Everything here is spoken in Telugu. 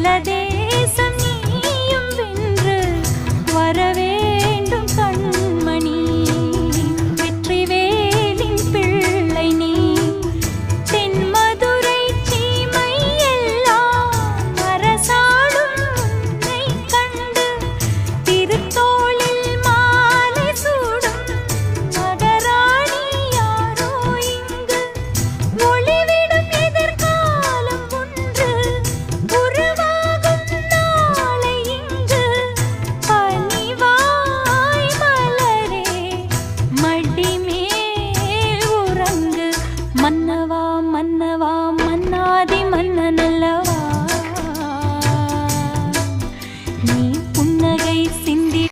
பல தேசம் நீயும் வென்று வரவே నాది మన్న నల్లవా నీ పున్నగై సింది